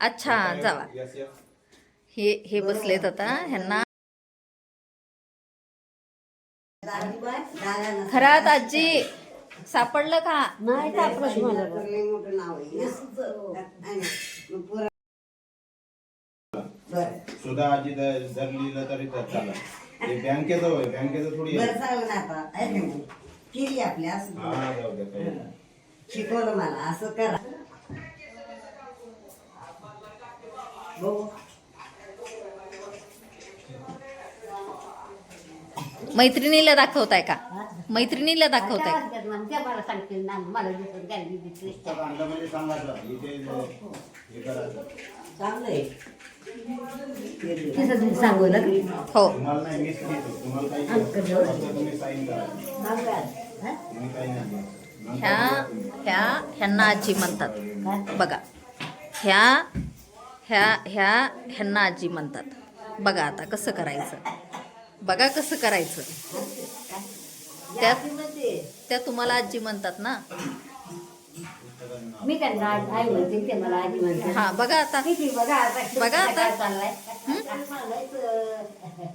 अच्छा जावा. हे हे बसलेत आता ह्यांना. खरात आजी सापडलं का? नाही सुधा आजी जर लिहिलं तरी हे बँकेचं होय बँकेचं थोडी. केली आपल्या असं हा जाऊ दे काही नाही. शिकवलं मला असं करा. बघू. मैत्रिणीला दाखवताय का? मैत्रिणीला दाखवताय मला सांगतील ना मला दिसत गाडी दिसली. पुस्तक आणलं म्हणजे सांगायचं. हे करायचं. चांगलंय. तिसं सांगू ना हो. ह्या ह्या ह्यांना आजी म्हणतात. बघा. ह्या ह्या ह्या ह्यांना आजी म्हणतात. बघा आता कसं करायचं. बघा कसं करायचं. त्यात त्या तुम्हाला आजी म्हणतात ना. मी त्यांना आज आई म्हणते ते मला आजी म्हणते हा बघा आता किती बघा आता बघा आता. काय चाललाय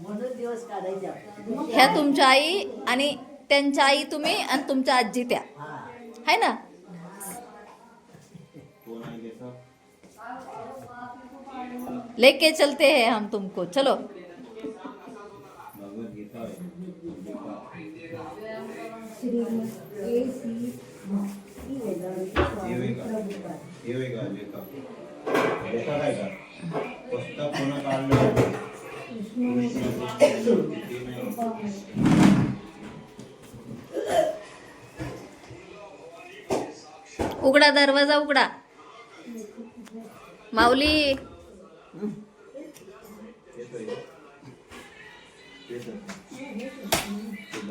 म्हणून दिवस काढायचे आपण. ह्या तुमच्या आई आणि त्यांच्या आई तुम्ही आणि तुमच्या आजी त्या हा. है ना कोण आहे त्याचं? लेके चलते हैं हम तुमको चलो भगवद्गीता आहे. हे होय का? हे होय का लेखक? लेखक आहे का? पुस्तक कोणं काढलं ते नाही. उघडा दरवाजा उघडा. माऊली. हे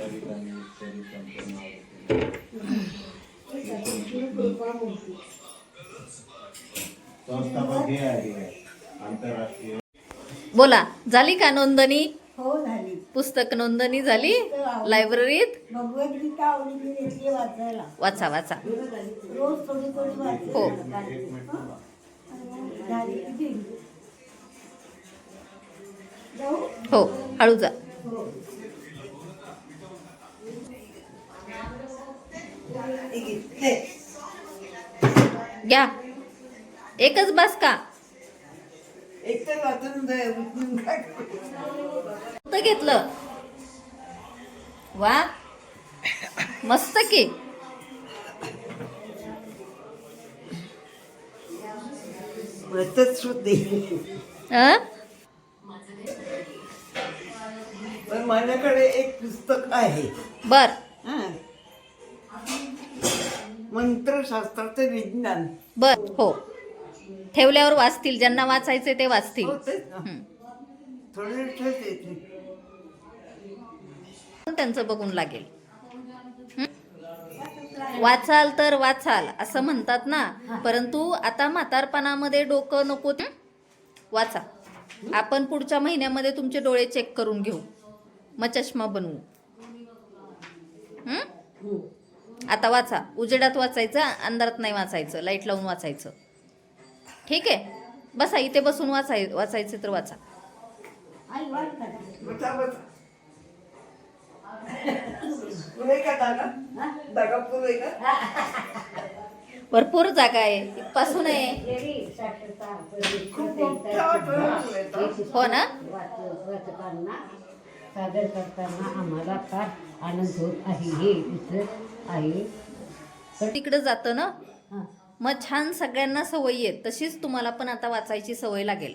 बोला झाली का नोंदणी? हो झाली. पुस्तक नोंदणी झाली लायब्ररीत? भगवद्गीता आवडीने घेतली वाचायला. वाचा वाचा. रोज थोडी थोडी वाचते. हो. हो हळू जा. घ्या. एकच बस का? फक्त घेतलं. वा. मस्त की? पण माझ्याकडे एक पुस्तक आहे. बर. मंत्रशास्त्राचं विज्ञान बर हो ठेवल्यावर वाचतील ज्यांना वाचायचे ते वाचतील हो तेच ना हं. थोडे ठेवते ते. पण त्यांचं बघून लागेल हं? वाचाल तर वाचाल असं म्हणतात ना परंतु आता म्हातारपणामध्ये डोकं नको हं? वाचा आपण पुढच्या महिन्यामध्ये तुमचे डोळे चेक करून घेऊ मग चष्मा बनवू हं? हं. आता वाचा. उजेडात वाचायचं अंधारात नाही वाचायचं. लाइट लावून वाचायचं. ठीक आहे? बसा इथे बसून वाचाय वाचायचं तर वाचा? भरपूर जागा आहे. इथपासून आहे. हो ना? सादर करताना आम्हाला फार आनंद होत आहे. हे दिसत आहे. तिकडे जातं ना? हां. मग छान सगळ्यांना सवय येत तशीच तुम्हाला पण आता वाचायची सवय लागेल.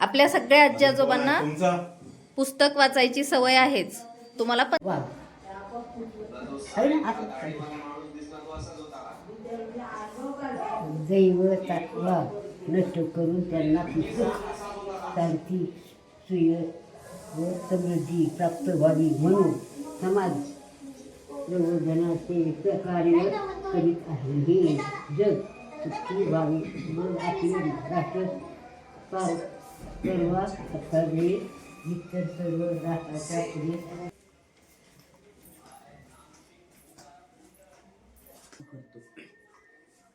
आपल्या सगळ्या आजी आजोबांना तुमचा पुस्तक वाचायची सवय आहेच. तुम्हाला पण वा आहे ना? दैव तत्वा नष्ट करून त्यांना पुस्तक शांती सुय समृद्धी प्राप्त व्हावी म्हणून समाज प्रबोधनाचे कार्य करीत आहे. हे जग सुखी व्हावे म्हणून आपली राष्ट्र सर्व असावे. इतर सर्व राष्ट्राच्या पुढे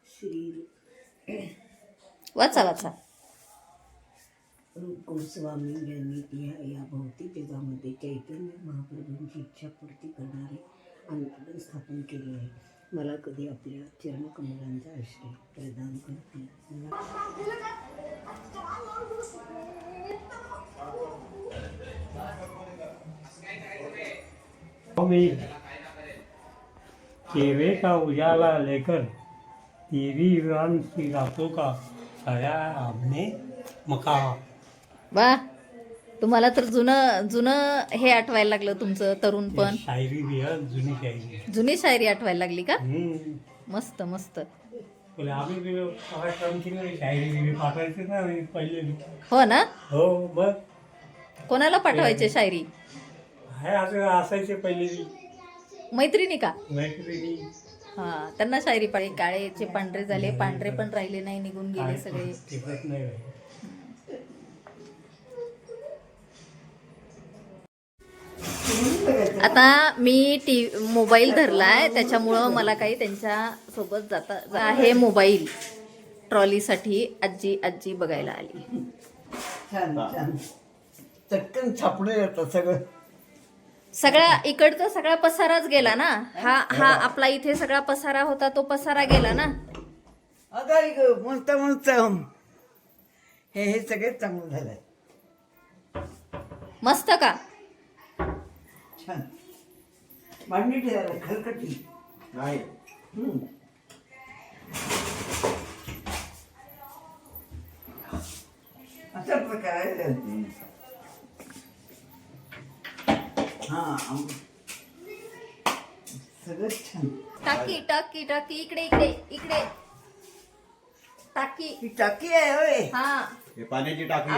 श्री वाचा वाचा. गोस्वामी यांनी या या भौतिक जगामध्ये चैतन्य महाप्रभूंची इच्छापूर्ती करणारे आंदोलन स्थापन केले आहे. मला कधी आपल्या चरणकमलांचा आश्रय प्रदान करते मला में चेहरे का उजाला लेकर तेरी वीरान की रातों का सया आपने मका? वा. तुम्हाला तर जुनं जुनं हे आठवायला लागलं तुमचं तरुणपण शायरी भी है जुनी शायरी. जुनी शायरी आठवायला लागली का? हम्म. मस्त मस्त. बोले आम्ही बी कार्यक्रम केले शायरी बिरी पाठवायचे ना आम्ही पहिले हो ना? हो मग? कोणाला पाठवायचे शायरी? आहे असं असायचे पहिले बी. मैत्रिणी का? मैत्रिणी. हा त्यांना शायरी पाहिजे काळेचे पांढरे झाले पांढरे पण राहिले नाही निघून गेले सगळे. नाही. आता मी टी मोबाईल धरलाय त्याच्यामुळं मला काही त्यांच्यासोबत जाता आहे मोबाईल. ट्रॉलीसाठी आजी आजी बघायला आली. छान छान. चटकन छापलं येतं सगळं. सगळा इकडचा सगळा पसाराच गेला ना? हा हा आपला इथे सगळा पसारा होता तो पसारा गेला ना? अगं ग म्हणता म्हणता हे हे सगळे चांगलं झालंय. मस्त का? हम्म. अशा प्रकारे सगळं छान. टाकी टाकी टाकी इकडे इकडे इकडे. टाकी. ही टाकी आहे होय. हा. हे पाण्याची टाकी